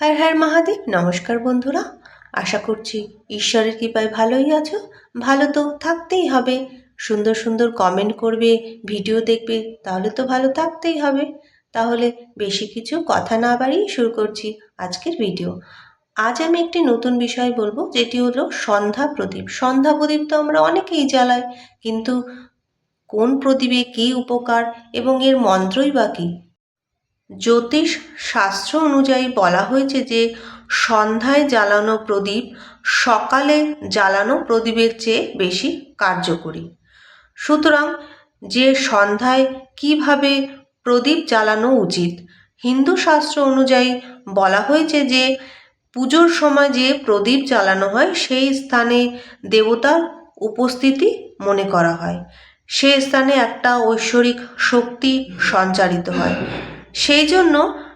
হ্যাঁ হ্যাঁ মহাদেব, নমস্কার বন্ধুরা। আশা করছি ঈশ্বরের কৃপায় ভালোই আছো। ভালো তো থাকতেই হবে। সুন্দর সুন্দর কমেন্ট করবে ভিডিও দেখবে, তাহলে তো ভালো থাকতেই হবে। তাহলে বেশি কিছু কথা না বাড়িয়ে শুরু করছি আজকের ভিডিও আজ আমি একটি নতুন বিষয় বলব, যেটি হলো সন্ধ্যা প্রদীপ। সন্ধ্যা প্রদীপ তো আমরা অনেকেই জ্বালাই, কিন্তু কোন প্রদীপে কী উপকার এবং এর মন্ত্রই বা কী? জ্যোতিষ শাস্ত্র অনুযায়ী বলা হয়েছে যে, সন্ধ্যায় জ্বালানো প্রদীপ সকালে জ্বালানো প্রদীপের চেয়ে বেশি কার্যকরী। সুতরাং যে সন্ধ্যায় কীভাবে প্রদীপ জ্বালানো উচিত, হিন্দু শাস্ত্র অনুযায়ী বলা হয়েছে যে, পুজোর সময় যে প্রদীপ জ্বালানো হয়, সেই স্থানে দেবতার উপস্থিতি মনে করা হয়। সেই স্থানে একটা ঐশ্বরিক শক্তি সঞ্চারিত হয়। সেই জন্য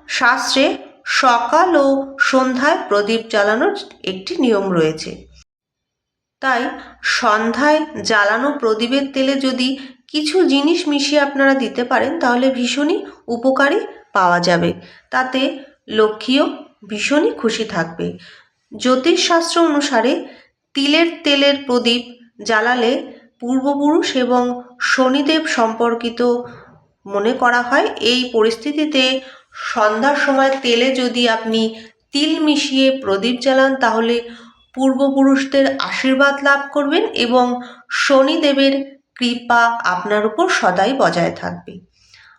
শাস্ত্রে সকাল ও সন্ধ্যায় প্রদীপ জ্বালানোর একটি নিয়ম রয়েছে। তাই সন্ধ্যায় জ্বালানো প্রদীপের তেলে যদি কিছু জিনিস মিশিয়ে আপনারা দিতে পারেন, তাহলে ভীষণই উপকারী পাওয়া যাবে। তাতে লক্ষ্মীও ভীষণই খুশি থাকবে। জ্যোতিষশাস্ত্র অনুসারে তিলের তেলের প্রদীপ জ্বালালে পূর্বপুরুষ এবং শনিদেব সম্পর্কিত মনে করা হয়, এই পরিস্থিতিতে সন্ধ্যার সময় তেলে যদি আপনি তিল মিশিয়ে প্রদীপ জ্বালান, তাহলে পূর্বপুরুষদের আশীর্বাদ লাভ করবেন এবং শনিদেবের কৃপা আপনার উপর সদাই বজায় থাকবে।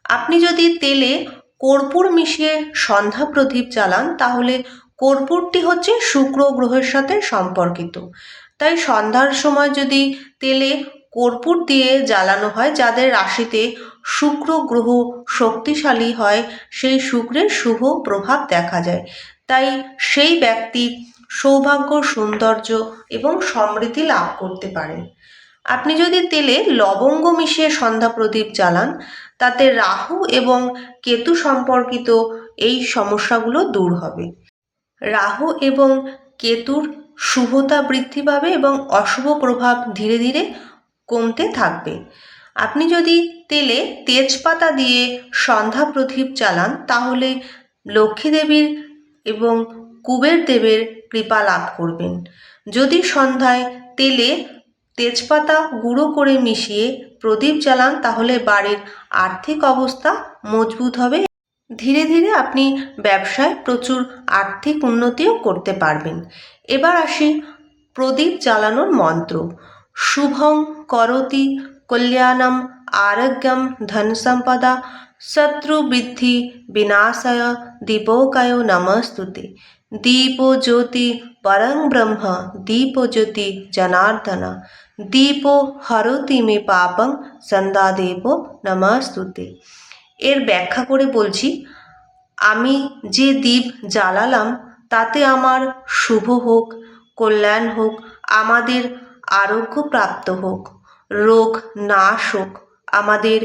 আপনি যদি তেলে কর্পূর মিশিয়ে সন্ধ্যা প্রদীপ জ্বালান, তাহলে কর্পূরটি হচ্ছে শুক্র গ্রহের সাথে সম্পর্কিত। তাই সন্ধ্যার সময় যদি তেলে কর্পূর দিয়ে জ্বালানো হয়, যাদের রাশিতে শুক্র গ্রহ শক্তিশালী হয়, সেই শুক্রের শুভ প্রভাব দেখা যায়। তাই সেই ব্যক্তি সৌভাগ্য, সৌন্দর্য এবং সমৃদ্ধি লাভ করতে পারেন। আপনি যদি তেলে লবঙ্গ মিশিয়ে সন্ধ্যা প্রদীপ জ্বালান, তাতে রাহু এবং কেতু সম্পর্কিত এই সমস্যাগুলো দূর হবে। রাহু এবং কেতুর শুভতা বৃদ্ধি পাবে এবং অশুভ প্রভাব ধীরে ধীরে কমতে থাকবে। আপনি যদি তেলে তেজপাতা দিয়ে সন্ধ্যা প্রদীপ চালান তাহলে লক্ষ্মী দেবীর এবং কুবের দেবের কৃপা লাভ করবেন। যদি সন্ধ্যায় তেলে তেজপাতা গুঁড়ো করে মিশিয়ে প্রদীপ জ্বালান, তাহলে বাড়ির আর্থিক অবস্থা মজবুত হবে। ধীরে ধীরে আপনি ব্যবসায় প্রচুর আর্থিক উন্নতিও করতে পারবেন। এবার আসি প্রদীপ জ্বালানোর মন্ত্র। শুভং করতি আরোগ্যম ধন সম্পদা শত্রুবৃদ্ধি বিনাশায় দীপকায় নমস্তুতে দীপ জ্যোতি পরং ব্রহ্ম দীপ জ্যোতি জনার্দন দীপ হরতি মে পাপং সন্ধ্যাদেব নমস্তুতে এর ব্যাখ্যা করে বলছি, আমি যে দ্বীপ জ্বালালাম, তাতে আমার শুভ হোক, কল্যাণ হোক, আমাদের আরোগ্য প্রাপ্ত হোক। রোগ নাশ হোক আমাদের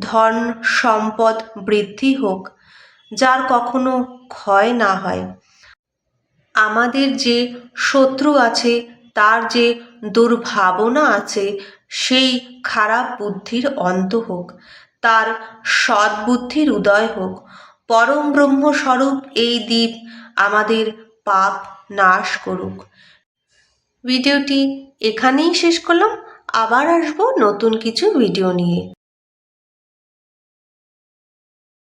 ধন সম্পদ বৃদ্ধি হোক, যার কখনো ক্ষয় না হয়। আমাদের যে শত্রু আছে, তার যে দুর্ভাবনা আছে, সেই খারাপ বুদ্ধির অন্ত হোক, তার সদ্বুদ্ধির উদয় হোক। পরম ব্রহ্মস্বরূপ এই দ্বীপ আমাদের পাপ নাশ করুক। ভিডিওটি এখানেই শেষ করলাম। আবার আসব নতুন কিছু ভিডিও নিয়ে।